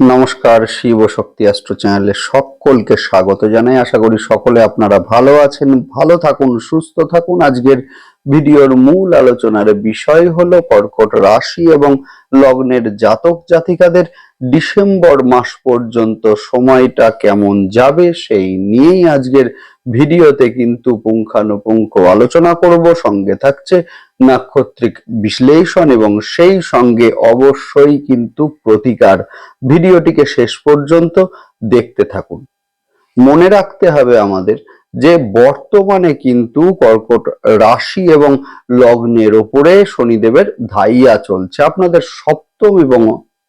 নমস্কার, শিব শক্তি অ্যাস্ট্রো চ্যানেলে সকলকে স্বাগত জানাই। আশা করি সকলে আপনারা ভালো আছেন, ভালো থাকুন, সুস্থ থাকুন। আজকের ভিডিওর মূল আলোচনার বিষয় হলো কর্কট রাশি এবং লগ্নের জাতক জাতিকাদের ডিসেম্বর মাস পর্যন্ত সময়টা কেমন যাবে সেই নিয়েই আজকের ভিডিওতে কিন্তু পুঙ্খানুপুঙ্খ আলোচনা করব। সঙ্গে থাকছে নাক্ষত্রিক বিশ্লেষণ এবং সেই সঙ্গে অবশ্যই কিন্তু প্রতিকার। ভিডিওটিকে শেষ পর্যন্ত দেখতে থাকুন। মনে রাখতে হবে আমাদের যে বর্তমানে কিন্তু কর্কট রাশি এবং লগ্নের ওপরে শনিদেবের ধাইয়া চলছে। আপনাদের সপ্তম এবং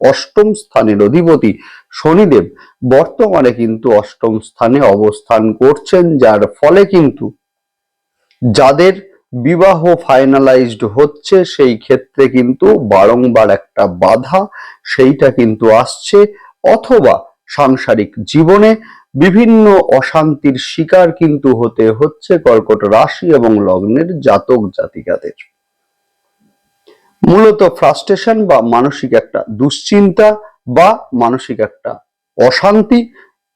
অষ্টম স্থানের অধিপতি শনিদেব বর্তমানে কিন্তু অষ্টম স্থানে অবস্থান করছেন, যার ফলে কিন্তু যাদের বিবাহ ফাইনালাইজড হচ্ছে, সেই ক্ষেত্রে কিন্তু বারংবার একটা বাধা সেইটা কিন্তু আসছে। অথবা সাংসারিক জীবনে বিভিন্ন অশান্তির শিকার কিন্তু হতে হচ্ছে কর্কট রাশি এবং লগ্নের জাতক জাতিকাদের। মূলত ফ্রাস্ট্রেশন বা মানসিক একটা দুশ্চিন্তা বা মানসিক একটা অশান্তি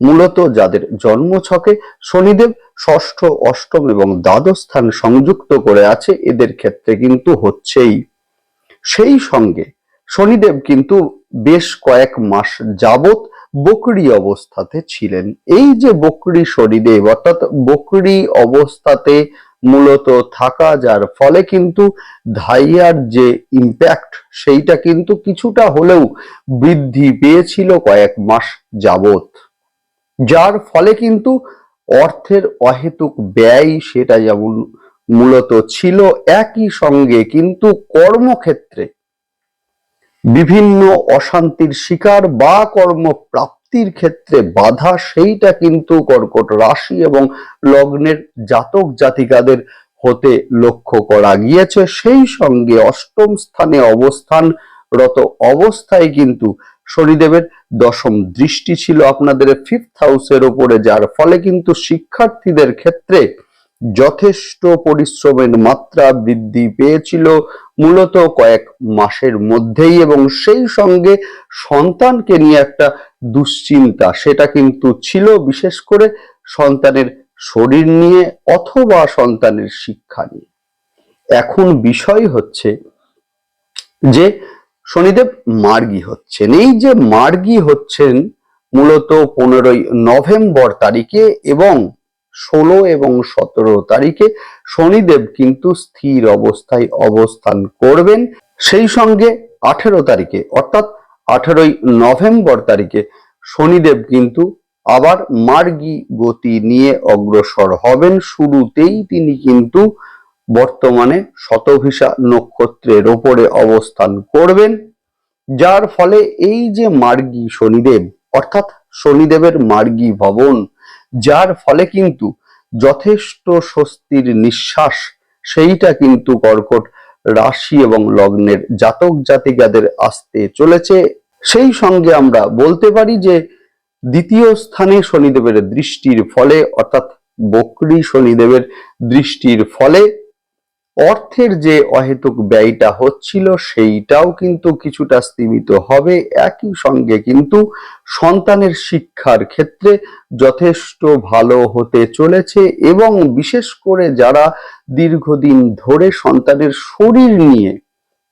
মূলত যাদের জন্মছকে শনিদেব ষষ্ঠ, অষ্টম এবং দ্বাদশ স্থান সংযুক্ত করে আছে, এদের ক্ষেত্রে কিন্তু হচ্ছেই। সেই সঙ্গে শনিদেব কিন্তু বেশ কয়েক মাস যাবত বকরি অবস্থাতে ছিলেন। এই যে বকরি শরীরে, অর্থাৎ বকরি অবস্থাতে মূলত থাকা যার ফলে কিন্তু ধাইয়ার যে ইম্প্যাক্ট সেইটা কিন্তু কিছুটা হলেও বৃদ্ধি পেয়েছিল কয়েক মাস যাবত যার ফলে কিন্তু অর্থের অহেতুক ব্যয় সেটা যেমন মূলত ছিল, একই সঙ্গে কিন্তু কর্মক্ষেত্রে বিভিন্ন অশান্তির শিকার বা কর্মপ্রাপ্তির ক্ষেত্রে বাধা, সেইটা কিন্তু কর্কট রাশি এবং লগ্নের জাতক জাতিকাদের হতে লক্ষ্য করা গিয়েছে। সেই সঙ্গে অষ্টম স্থানে অবস্থানরত অবস্থায় কিন্তু শনিদেবের দশম দৃষ্টি ছিল আপনাদের ফিফথ হাউসের ওপরে, যার ফলে কিন্তু শিক্ষার্থীদের ক্ষেত্রে যথেষ্ট পরিশ্রমের মাত্রা বৃদ্ধি পেয়েছিল। মূলত কয়েক মাসের মধ্যেই এবং সেই সঙ্গে সন্তানকে নিয়ে একটা দুশ্চিন্তা। সেটা কিন্তু ছিল, বিশেষ করে সন্তানের শরীর নিয়ে অথবা সন্তানের শিক্ষা নিয়ে। এখন বিষয় হচ্ছে যে, শনিদেব মার্গী হচ্ছেন। এই যে মার্গী হচ্ছেন মূলত পনেরোই নভেম্বর তারিখে এবং ষোলো এবং সতেরো তারিখে শনিদেব কিন্তু স্থির অবস্থায় অবস্থান করবেন। সেই সঙ্গে আঠেরো তারিখে, অর্থাৎ আঠেরোই নভেম্বর তারিখে শনিদেব কিন্তু আবার মার্গী গতি নিয়ে অগ্রসর হবেন। শুরুতেই তিনি কিন্তু বর্তমানে শতভিসা নক্ষত্রের ওপরে অবস্থান করবেন। যার ফলে এই যে মার্গী শনিদেব, অর্থাৎ শনিদেবের মার্গী ভবন, যার ফলে কিন্তু যথেষ্ট স্বস্তির নিঃশ্বাস, সেইটা কিন্তু কর্কট রাশি এবং লগ্নের জাতক জাতিকাদের আসতে চলেছে। সেই সঙ্গে আমরা বলতে পারি যে, দ্বিতীয় স্থানে শনিদেবের দৃষ্টির ফলে, অর্থাৎ বকরি শনিদেবের দৃষ্টির ফলে অর্থের যে অহেতুক ব্যয়টা হচ্ছিল, সেইটাও কিন্তু কিছুটা স্থিমিত হবে। একই সঙ্গে কিন্তু সন্তানের শিক্ষার ক্ষেত্রে যথেষ্ট ভালো হতে চলেছে এবং বিশেষ করে যারা দীর্ঘদিন ধরে সন্তানের শরীর নিয়ে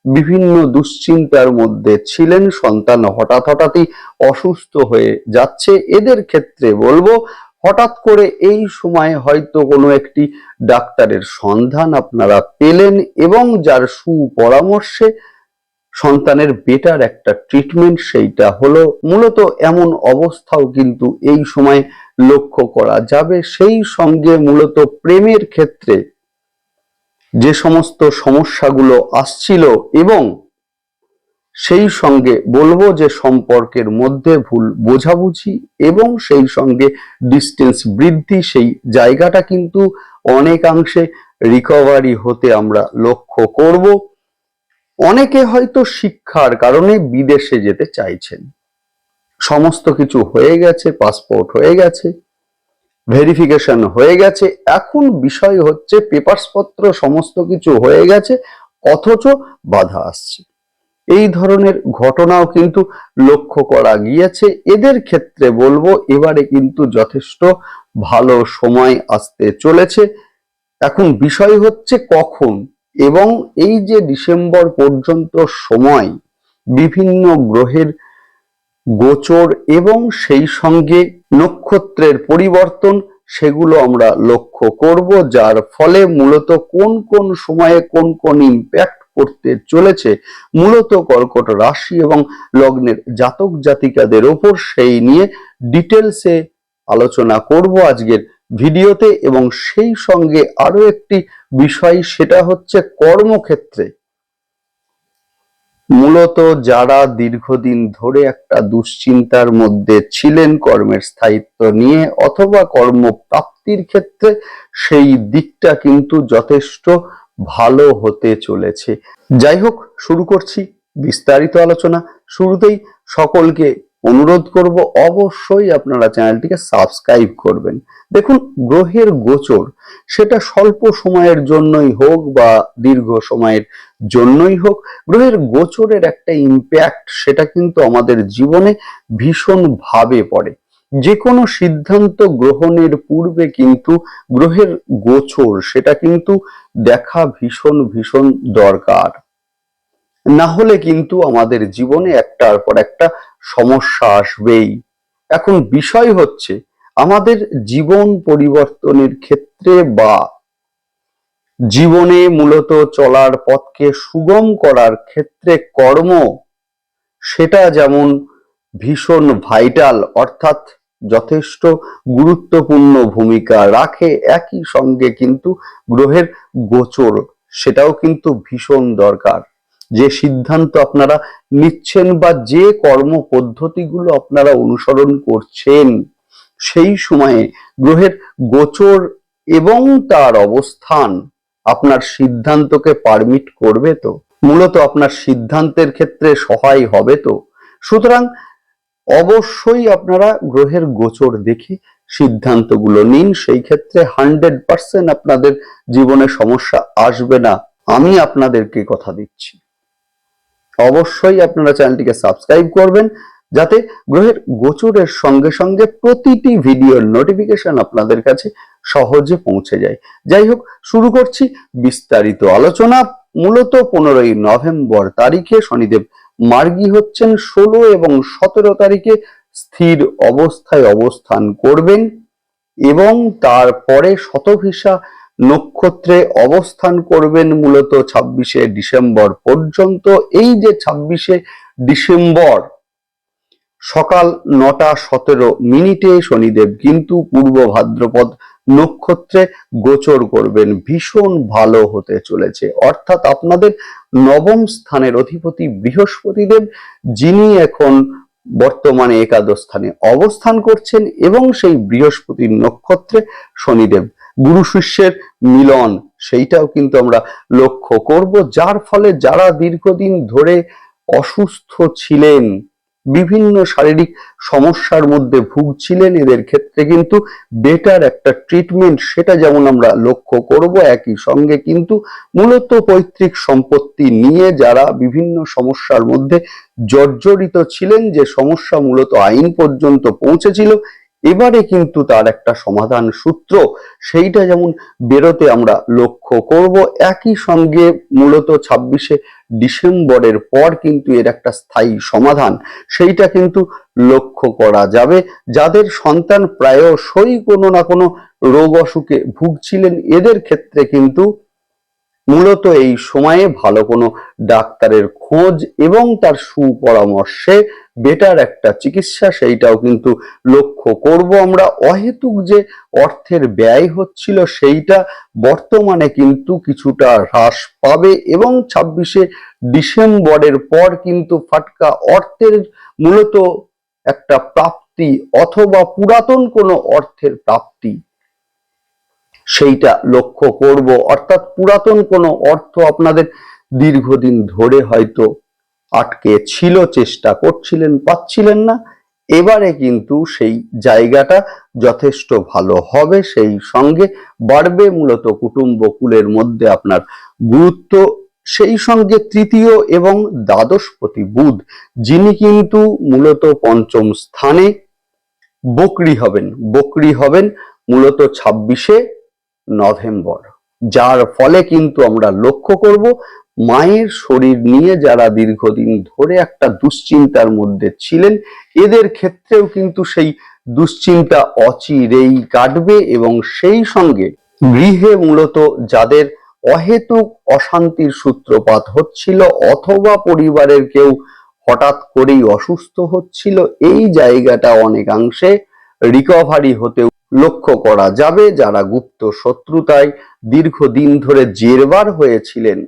বিভিন্ন দুশ্চিন্তার মধ্যে ছিলেন, সন্তান হঠাৎ হঠাৎই অসুস্থ হয়ে যাচ্ছে, এদের ক্ষেত্রে বলব হঠাৎ করে এই সময় হয়তো কোনো একটি ডাক্তারের সন্ধান আপনারা পেলেন এবং যার সুপরামর্শে সন্তানের বেটার একটা ট্রিটমেন্ট সেইটা হলো। মূলত এমন অবস্থাও কিন্তু এই সময় লক্ষ্য করা যাবে। সেই সঙ্গে মূলত প্রেমের ক্ষেত্রে যে সমস্ত সমস্যাগুলো আসছিল এবং সেই সঙ্গে বলব যে সম্পর্কের মধ্যে ভুল বোঝাবুঝি এবং সেই সঙ্গে ডিস্টেন্স বৃদ্ধি, সেই জায়গাটা কিন্তু অনেকাংশে রিকভারি হতে আমরা লক্ষ্য করব। অনেকে হয়তো শিক্ষার কারণে বিদেশে যেতে চাইছেন। সমস্ত কিছু হয়ে গেছে পাসপোর্ট হয়ে গেছে ভেরিফিকেশন হয়ে গেছে। এখন বিষয় হচ্ছে পেপারসপত্র সমস্ত কিছু হয়ে গেছে, অথচ বাধা আসছে। এই ধরনের ঘটনাও কিন্তু লক্ষ্য করা গিয়েছে। এদের ক্ষেত্রে বলব, এবারে কিন্তু যথেষ্ট ভালো সময় আসতে চলেছে। এখন বিষয় হচ্ছে কখন এবং এই যে ডিসেম্বর পর্যন্ত সময় বিভিন্ন গ্রহের গোচর এবং সেই সঙ্গে নক্ষত্রের পরিবর্তন, সেগুলো আমরা লক্ষ্য করব, যার ফলে মূলত কোন কোন সময়ে কোন কোন ইম্প্যাক্ট করতে চলেছে। মূলত কর্কট রাশি এবং লগ্নের জাতক জাতিকাদের ওপর সেই নিয়ে ডিটেলসে আলোচনা করব আজকের ভিডিওতে এবং সেই সঙ্গে আরও একটি বিষয়, সেটা হচ্ছে কর্মক্ষেত্রে। মূলত যারা দীর্ঘদিন ধরে একটা দুশ্চিন্তার মধ্যে ছিলেন কর্মের স্থায়িত্ব নিয়ে অথবা কর্মপ্রাপ্তির ক্ষেত্রে, সেই দিকটা কিন্তু যথেষ্ট ভালো হতে চলেছে। যাই হোক, শুরু করছি বিস্তারিত আলোচনা। শুরুতেই সকলকে অনুরোধ করব, অবশ্যই আপনারা চ্যানেলটিকে সাবস্ক্রাইব করবেন। দেখুন, গ্রহের গোচর, সেটা স্বল্প সময়ের জন্যই হোক বা দীর্ঘ সময়ের জন্যই হোক, গ্রহের গোচরের একটা ইম্প্যাক্ট সেটা কিন্তু আমাদের জীবনে ভীষণ ভাবে পড়ে। যে কোনো সিদ্ধান্ত গ্রহণের পূর্বে কিন্তু গ্রহের গোচর, সেটা কিন্তু দেখা ভীষণ ভীষণ দরকার। না হলে কিন্তু আমাদের জীবনে একটার পর একটা সমস্যা আসবেই। এখন বিষয় হচ্ছে, আমাদের জীবন পরিবর্তনের ক্ষেত্রে বা জীবনে মূলত চলার পথকে সুগম করার ক্ষেত্রে কর্ম, সেটা যেমন ভীষণ ভাইটাল, অর্থাৎ যথেষ্ট গুরুত্বপূর্ণ ভূমিকা রাখে একই সঙ্গে কিন্তু গ্রহের গোচর, সেটাও কিন্তু ভীষণ দরকার। যে সিদ্ধান্ত আপনারা নিচ্ছেন বা যে কর্ম পদ্ধতিগুলো আপনারা অনুসরণ করছেন, সেই সময়ে গ্রহের গোচর এবং তার অবস্থান আপনার সিদ্ধান্তকে পারমিট করবে তো? মূলত আপনার সিদ্ধান্তের ক্ষেত্রে সহায় হবে তো? সুতরাং অবশ্যই আপনারা গ্রহের গোচর দেখে সিদ্ধান্তগুলো নিন। সেই ক্ষেত্রে হান্ড্রেড পার্সেন্ট আপনাদের জীবনে সমস্যা আসবে না। আমি আপনাদেরকে কথা দিচ্ছি। অবশ্যই আপনারা চ্যানেলটিকে সাবস্ক্রাইব করবেন, যাতে গ্রহের গোচরের সঙ্গে সঙ্গে প্রতিটি ভিডিওর নোটিফিকেশন আপনাদের কাছে সহজে পৌঁছে যায়। যাই হোক, শুরু করছি বিস্তারিত আলোচনা। মূলত পনেরোই নভেম্বর তারিখে শনিদেব মার্গী হচ্ছেন ষোলো এবং সতেরো তারিখে স্থির অবস্থায় অবস্থান করবেন এবং তারপরে শতভিসা নক্ষত্রে অবস্থান করবেন মূলত ছাব্বিশে ডিসেম্বর পর্যন্ত। এই যে ছাব্বিশে ডিসেম্বর, সকাল নটা সতেরো মিনিটে শনিদেব কিন্তু পূর্ব ভাদ্রপদ নক্ষত্রে গোচর করবেন। ভীষণ ভালো হতে চলেছে। অর্থাৎ আপনাদের নবম স্থানের অধিপতি বৃহস্পতিদেব, যিনি এখন বর্তমানে একাদশ স্থানে অবস্থান করছেন এবং সেই বৃহস্পতির নক্ষত্রে শনিদেব। গুরু শিষ্যের মিলন, সেইটাও কিন্তু আমরা লক্ষ্য করব, যার ফলে যারা দীর্ঘদিন ধরে অসুস্থ ছিলেন বিভিন্ন শারীরিক সমস্যার মধ্যে ভুগছিলেন। এদের ক্ষেত্রে কিন্তু বেটার একটা ট্রিটমেন্ট সেটা যেমন আমরা লক্ষ্য করব, একই সঙ্গে কিন্তু মূলত পৈতৃক সম্পত্তি নিয়ে যারা বিভিন্ন সমস্যার মধ্যে জর্জরিত ছিলেন, যে সমস্যা মূলত আইন পর্যন্ত পৌঁছেছিল এবারে কিন্তু তার একটা সমাধান সূত্র, সেইটা যেমন বেরোতে আমরা লক্ষ্য করব, একই সঙ্গে মূলত ছাব্বিশে ডিসেম্বরের পর কিন্তু এর একটা স্থায়ী সমাধান, সেইটা কিন্তু লক্ষ্য করা যাবে। যাদের সন্তান প্রায়শই কোনো না কোনো রোগ অসুখে ভুগছিলেন, এদের ক্ষেত্রে কিন্তু মূলত এই সময়ে ভালো কোনো ডাক্তারের খোঁজ এবং তার সুপরামর্শে বেটার একটা চিকিৎসা সেইটাও কিন্তু লক্ষ্য করব আমরা। অহেতুক যে অর্থের ব্যয় হচ্ছিল সেইটা বর্তমানে কিন্তু কিছুটা হ্রাস পাবে এবং ছাব্বিশে ডিসেম্বরের পর কিন্তু ফাটকা অর্থের মূলত একটা প্রাপ্তি অথবা পুরাতন কোনো অর্থের প্রাপ্তি সেইটা লক্ষ্য করব। অর্থাৎ পুরাতন কোনো অর্থ আপনাদের দীর্ঘদিন ধরে হয়তো আটকে ছিল, চেষ্টা করছিলেন, পাচ্ছিলেন না। এবারে কিন্তু সেই জায়গাটা যথেষ্ট ভালো হবে। সেই সঙ্গে বাড়বে মূলত কুটুম্ব কুলের মধ্যে আপনার গুরুত্ব। সেই সঙ্গে তৃতীয় এবং দ্বাদশপতি বুধ, যিনি কিন্তু মূলত পঞ্চম স্থানে বকরি হবেন। বকরি হবেন মূলত ছাব্বিশে নভেম্বর, যার ফলে কিন্তু আমরা লক্ষ্য করব মায়ের শরীর নিয়ে যারা দীর্ঘদিন ধরে একটা দুশ্চিন্তার মধ্যে ছিলেন, এদের ক্ষেত্রেও কিন্তু সেই দুশ্চিন্তা অচিরেই কাটবে এবং সেই সঙ্গে গৃহে মূলত যাদের অহেতুক অশান্তির সূত্রপাত হচ্ছিল অথবা পরিবারের কেউ হঠাৎ করেই অসুস্থ হচ্ছিল, এই জায়গাটা অনেকাংশে রিকভারি হতে লক্ষ্য করা যাবে যারা গুপ্ত শত্রুতায় দীর্ঘদিন ধরে জেরবার হয়েছিলেন।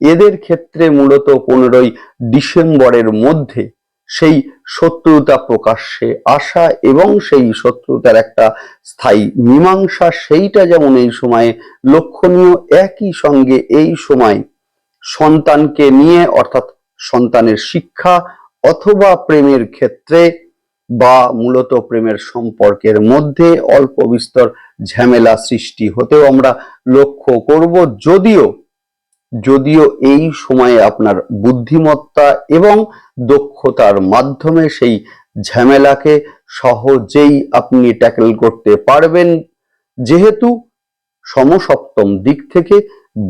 এদের ক্ষেত্রে মূলত পনেরোই ডিসেম্বরের মধ্যে সেই শত্রুতা প্রকাশ্যে আসা এবং সেই শত্রুতার একটা স্থায়ী মীমাংসা সেইটা যেমন এই সময়ে লক্ষণীয়, একই সঙ্গে এই সময় সন্তানকে নিয়ে অর্থাৎ সন্তানের শিক্ষা অথবা প্রেমের ক্ষেত্রে বা মূলত প্রেমের সম্পর্কের মধ্যে অল্প বিস্তর ঝামেলা সৃষ্টি হতেও আমরা লক্ষ্য করব। যদিও যদিও এই সময়ে আপনার বুদ্ধিমত্তা এবং দক্ষতার মাধ্যমে সেই ঝামেলাকে সহজেই আপনি ট্যাকেল করতে পারবেন, যেহেতু সমসপ্তম দিক থেকে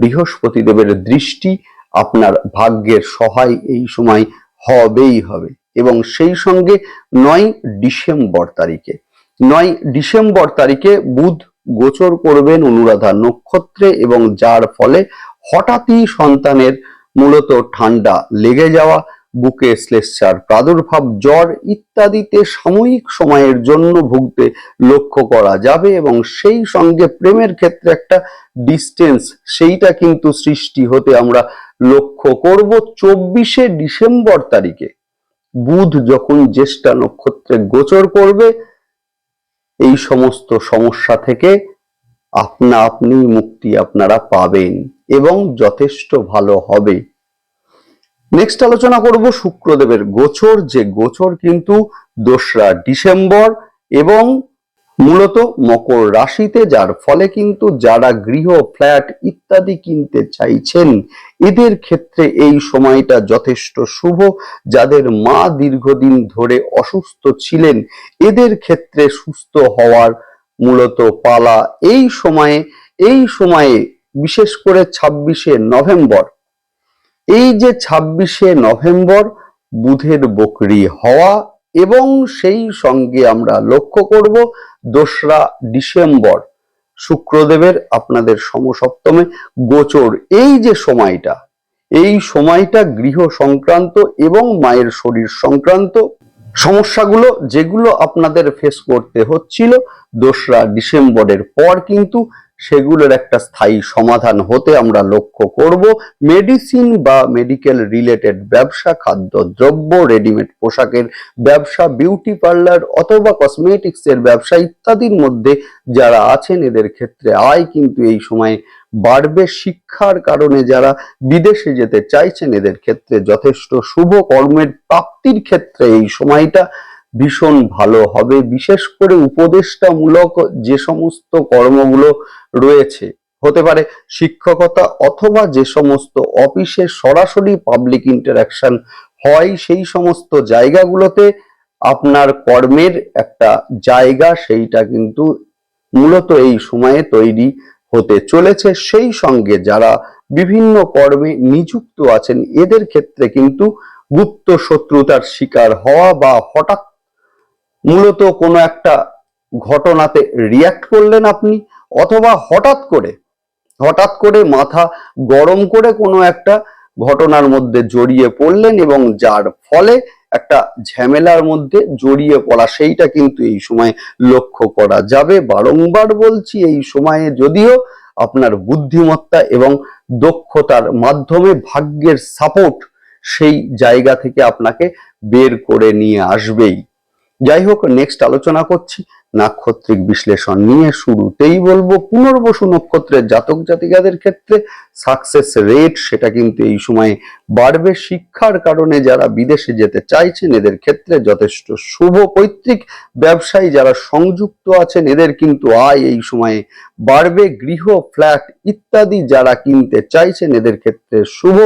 বৃহস্পতি দেবের দৃষ্টি আপনার ভাগ্যের সহায় এই সময় হবেই হবে। এবং সেই সঙ্গে নয় ডিসেম্বর তারিখে। নয় ডিসেম্বর তারিখে বুধ গোচর করবেন অনুরাধা নক্ষত্রে এবং যার ফলে হঠাৎই সন্তানের মূলত ঠান্ডা লেগে যাওয়া, বুকে শ্লেষার প্রাদুর্ভাব, জ্বর ইত্যাদিতে সাময়িক সময়ের জন্য ভুগতে লক্ষ্য করা যাবে এবং সেই সঙ্গে প্রেমের ক্ষেত্রে একটা ডিস্টেন্স সেইটা কিন্তু সৃষ্টি হতে আমরা লক্ষ্য করব চব্বিশে ডিসেম্বর তারিখে। বুধ যখন জ্যেষ্ঠা নক্ষত্রে গোচর করবে, এই সমস্ত সমস্যা থেকে আপনা আপনি মুক্তি আপনারা পাবেন এবং যথেষ্ট ভালো হবে। নেক্সট আলোচনা করব শুক্রদেবের গোচর। যে গোচর কিন্তু দোসরা ডিসেম্বর এবং মূলত মকর রাশিতে, যার ফলে কিন্তু যারা গৃহ, ফ্ল্যাট ইত্যাদি কিনতে চাইছেন, এদের ক্ষেত্রে এই সময়টা যথেষ্ট শুভ। যাদের মা দীর্ঘদিন ধরে অসুস্থ ছিলেন, এদের ক্ষেত্রে সুস্থ হওয়ার মূলত পালা। এই সময়ে এই সময়ে বিশেষ করে ছাব্বিশে নভেম্বর, এই যে ছাব্বিশে নভেম্বর, বুধের বকরি হওয়া এবং সেই সঙ্গে আমরা লক্ষ্য করব দোসরা ডিসেম্বর, শুক্রদেবের আপনাদের সমসপ্তমে গোচর। এই যে সময়টা, এই সময়টা গৃহ সংক্রান্ত এবং মায়ের শরীর সংক্রান্ত সমস্যাগুলো যেগুলো আপনাদের ফেস করতে হচ্ছিল দোসরা ডিসেম্বরের পর কিন্তু সেগুলোর একটা স্থায়ী সমাধান হতে আমরা লক্ষ্য করব। মেডিসিন বা মেডিকেল রিলেটেড ব্যবসা, খাদ্যদ্রব্য, রেডিমেড পোশাকের ব্যবসা, বিউটি পার্লার অথবা কসমেটিক্স এর ব্যবসা ইত্যাদির মধ্যে যারা আছেন এদের ক্ষেত্রে আয় কিন্তু এই সময় বাড়বে। শিক্ষার কারণে যারা বিদেশে যেতে চাইছেন এদের ক্ষেত্রে যথেষ্ট শুভ কর্মের প্রাপ্তির ক্ষেত্রে এই সময়টা ভীষণ ভালো হবে। বিশেষ করে উপদেষ্টামূলক যে সমস্ত কর্মগুলো রয়েছে, হতে পারে শিক্ষকতা অথবা যে সমস্ত অফিসে সরাসরি পাবলিক ইন্টারাকশন হয়, সেই সমস্ত জায়গাগুলোতে আপনার কর্মের একটা জায়গা সেইটা কিন্তু মূলত এই সময়ে তৈরি হতে চলেছে। সেই সঙ্গে যারা বিভিন্ন কর্মে নিযুক্ত আছেন, এদের ক্ষেত্রে কিন্তু গুপ্ত শত্রুতার শিকার হওয়া বা হঠাৎ মূলত কোনো একটা ঘটনাতে রিয়াক্ট করলেন আপনি, অথবা হঠাৎ করে হঠাৎ করে মাথা গরম করে কোনো একটা ঘটনার মধ্যে জড়িয়ে পড়লেন এবং যার ফলে একটা ঝামেলার মধ্যে জড়িয়ে পড়া, সেইটা কিন্তু এই সময় লক্ষ্য করা যাবে। বারংবার বলছি, এই সময়ে যদিও আপনার বুদ্ধিমত্তা এবং দক্ষতার মাধ্যমে ভাগ্যের সাপোর্ট সেই জায়গা থেকে আপনাকে বের করে নিয়ে আসবেই। যাই হোক নেক্সট আলোচনা করছি। নাক্ষত্রিক বিশ্লেষণ নিয়ে শুরুতেই বলব পুনর্বসু নক্ষত্রের জাতক জাতিকাদের ক্ষেত্রে সাকসেস রেট সেটা কিন্তু এই সময়ে বাড়বে। শিক্ষার কারণে যারা বিদেশে যেতে চাইছেন, এদের ক্ষেত্রে যথেষ্ট শুভ পৈতৃক। ব্যবসায়ী যারা সংযুক্ত আছেন, এদের কিন্তু আয় এই সময়ে বাড়বে। গৃহ ফ্ল্যাট ইত্যাদি যারা কিনতে চাইছেন, এদের ক্ষেত্রে শুভ।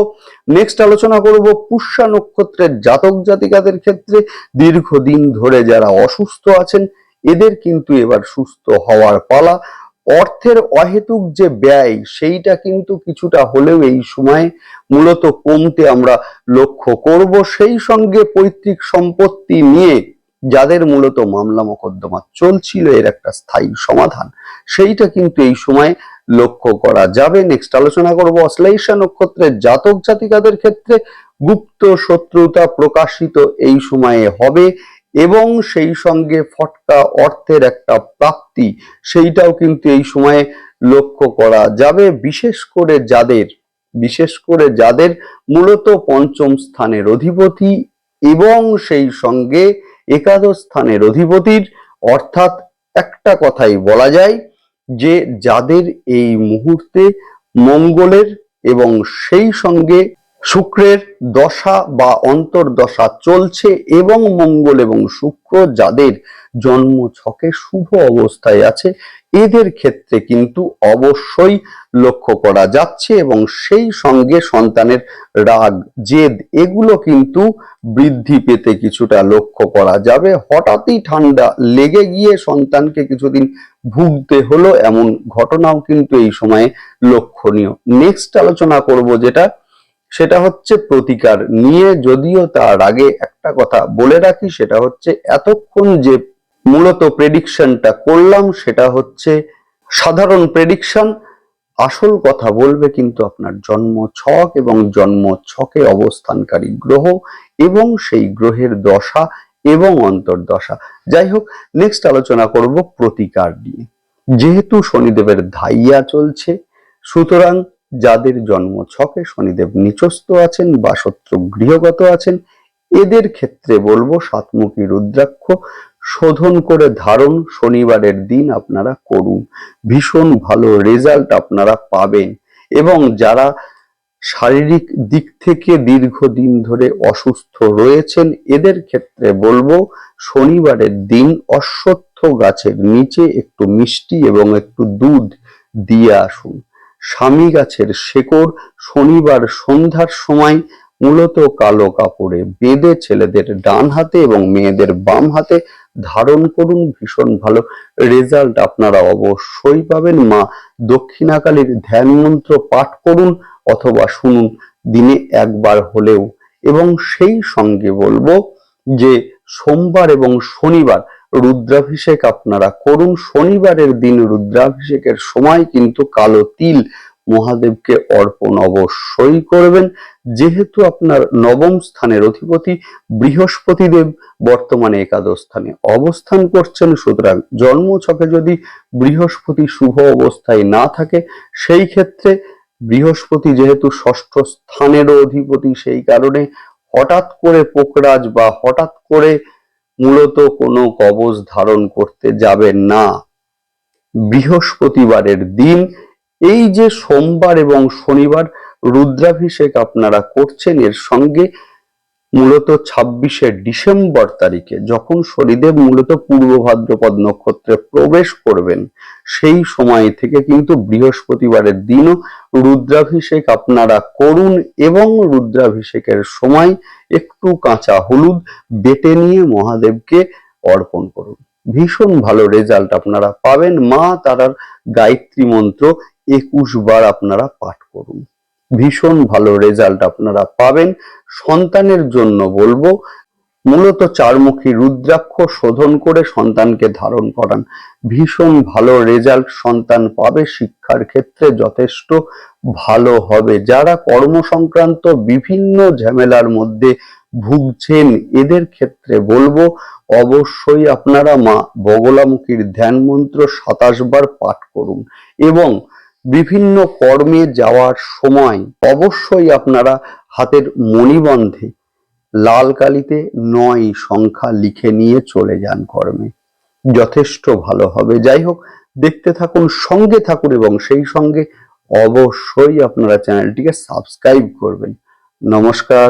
নেক্সট আলোচনা করব পুষ্যা নক্ষত্রের জাতক জাতিকাদের ক্ষেত্রে। দীর্ঘদিন ধরে যারা অসুস্থ আছেন এদের কিন্তু এবার সুস্থ হওয়ার পালা। অর্থের অহেতুক যে ব্যয়, সেইটা কিন্তু কিছুটা হলেও এই সময়ে মূলত কমতে আমরা লক্ষ্য করব। সেই সঙ্গে পৈতৃক সম্পত্তি নিয়ে যাদের মূলত মামলা মোকদ্দমা চলছিল, এর একটা স্থায়ী সমাধান। সেইটা কিন্তু এই সময় লক্ষ্য করা যাবে। নেক্সট আলোচনা করব অশ্লেষা নক্ষত্রের জাতক জাতিকাদের ক্ষেত্রে। গুপ্ত শত্রুতা প্রকাশিত এই সময়ে হবে। এবং সেই সঙ্গে ফটকা অর্থের একটা প্রাপ্তি, সেইটাও কিন্তু এই সময়ে লক্ষ্য করা যাবে। বিশেষ করে যাদের, বিশেষ করে যাদের মূলত পঞ্চম স্থানের অধিপতি এবং সেই সঙ্গে একাদশ স্থানের অধিপতির, অর্থাৎ একটা কথাই বলা যায় যে, যাদের এই মুহূর্তে মঙ্গলের এবং সেই সঙ্গে শুক্রের দশা বা অন্তর্দশা চলছে এবং মঙ্গল এবং শুক্র যাদের জন্ম ছকে শুভ অবস্থায় আছে, এদের ক্ষেত্রে কিন্তু অবশ্যই লক্ষ্য করা যাচ্ছে এবং সেই সঙ্গে সন্তানের রাগ, জেদ এগুলো কিন্তু বৃদ্ধি পেতে কিছুটা লক্ষ্য করা যাবে। হঠাৎই ঠান্ডা লেগে গিয়ে সন্তানকে কিছুদিন ভুগতে হলো, এমন ঘটনাও কিন্তু এই সময়ে লক্ষণীয়। নেক্সট আলোচনা করব যেটা সেটা হচ্ছে প্রতিকার। নিয়ে যদিও তার আগে একটা কথা বলে রাখি, সেটা হচ্ছে এতক্ষণ যে মূলত প্রেডিকশনটা করলাম, সেটা হচ্ছে সাধারণ প্রেডিকশন আসল কথা বলবে কিন্তু আপনার জন্ম ছক এবং জন্ম ছকে অবস্থানকারী গ্রহ এবং সেই গ্রহের দশা এবং অন্তর্দশা। যাই হোক নেক্সট আলোচনা করব প্রতিকার নিয়ে। যেহেতু শনিদেবের ধাইয়া চলছে, সুতরাং যাদের জন্ম ছকে শনিদেব নিচস্থ আছেন বা শত্রু গৃহগত আছেন, এদের ক্ষেত্রে বলব সাতমুখী রুদ্রাক্ষ শোধন করে ধারণ শনিবারের দিন আপনারা করুন। ভীষণ ভালো রেজাল্ট আপনারা পাবেন এবং যারা শারীরিক দিক থেকে দীর্ঘদিন ধরে অসুস্থ রয়েছেন, এদের ক্ষেত্রে বলব শনিবারের দিন অশ্বত্থ গাছের নিচে একটু মিষ্টি এবং একটু দুধ দিয়ে আসুন। স্বামী গাছের শেকড় শনিবার সন্ধ্যার সময় মূলত কালো কাপড়ে বেঁধে ছেলেদের ডান হাতে এবং মেয়েদের বাম হাতে ধারণ করুন। ভীষণ ভালো রেজাল্ট আপনারা অবশ্যই পাবেন। মা দক্ষিণাকালীর ধ্যান মন্ত্র পাঠ করুন অথবা শুনুন দিনে একবার হলেও। এবং সেই সঙ্গে বলব যে সোমবার এবং শনিবার রুদ্রাভিষেক আপনারা করুন। শনিবারের দিন রুদ্রাভিষেকের সময় কিন্তু কালো তিল মহাদেবকে অর্পণ অবশ্যই করবেন। যেহেতু আপনার নবম স্থানের অধিপতি বৃহস্পতি দেব বর্তমানে একাদশ স্থানে অবস্থান করছেন, সুতরাং জন্ম ছকে যদি বৃহস্পতি শুভ অবস্থায় না থাকে, সেই ক্ষেত্রে বৃহস্পতি যেহেতু ষষ্ঠ স্থানেরও অধিপতি, সেই কারণে হঠাৎ করে পোকরাজ বা হঠাৎ করে মূলত কোনো কবজ ধারণ করতে যাবেন না। বৃহস্পতিবারের দিন, এই যে সোমবার এবং শনিবার রুদ্রাভিষেক আপনারা করছেন, এর সঙ্গে মূলত ছাব্বিশে ডিসেম্বর তারিখে যখন শনিদেব মূলত পূর্ব ভাদ্রপদ নক্ষত্রে প্রবেশ করবেন, সেই সময় থেকে কিন্তু বৃহস্পতিবারের দিনও রুদ্রাভিষেক আপনারা করুন এবং রুদ্রাভিষেকের সময় একটু কাঁচা হলুদ বেটে নিয়ে মহাদেবকে অর্পণ করুন। ভীষণ ভালো রেজাল্ট আপনারা পাবেন। মা তারার গায়ত্রী মন্ত্র একুশ বার আপনারা পাঠ করুন। ভীষণ ভালো রেজাল্ট আপনারা পাবেন। সন্তানের জন্য বলব, মূলত চারমুখী রুদ্রাক্ষ শোধন করে সন্তানকে ধারণ করান। ভীষণ ভালো রেজাল্ট সন্তান পাবে শিক্ষার ক্ষেত্রে যথেষ্ট ভালো হবে। যারা কর্ম সংক্রান্ত বিভিন্ন ঝামেলার মধ্যে ভুগছেন, এদের ক্ষেত্রে বলব, অবশ্যই আপনারা মা বগলামুখীর ধ্যান মন্ত্র সাতাশ বার পাঠ করুন এবং বিভিন্ন কর্মে যাওয়ার সময় অবশ্যই আপনারা হাতের মণিবন্ধে লাল কালিতে নয় সংখ্যা লিখে নিয়ে চলে যান কর্মে। যথেষ্ট ভালো হবে। যাই হোক, দেখতে থাকুন, সঙ্গে থাকুন এবং সেই সঙ্গে অবশ্যই আপনারা চ্যানেলটিকে সাবস্ক্রাইব করবেন। নমস্কার।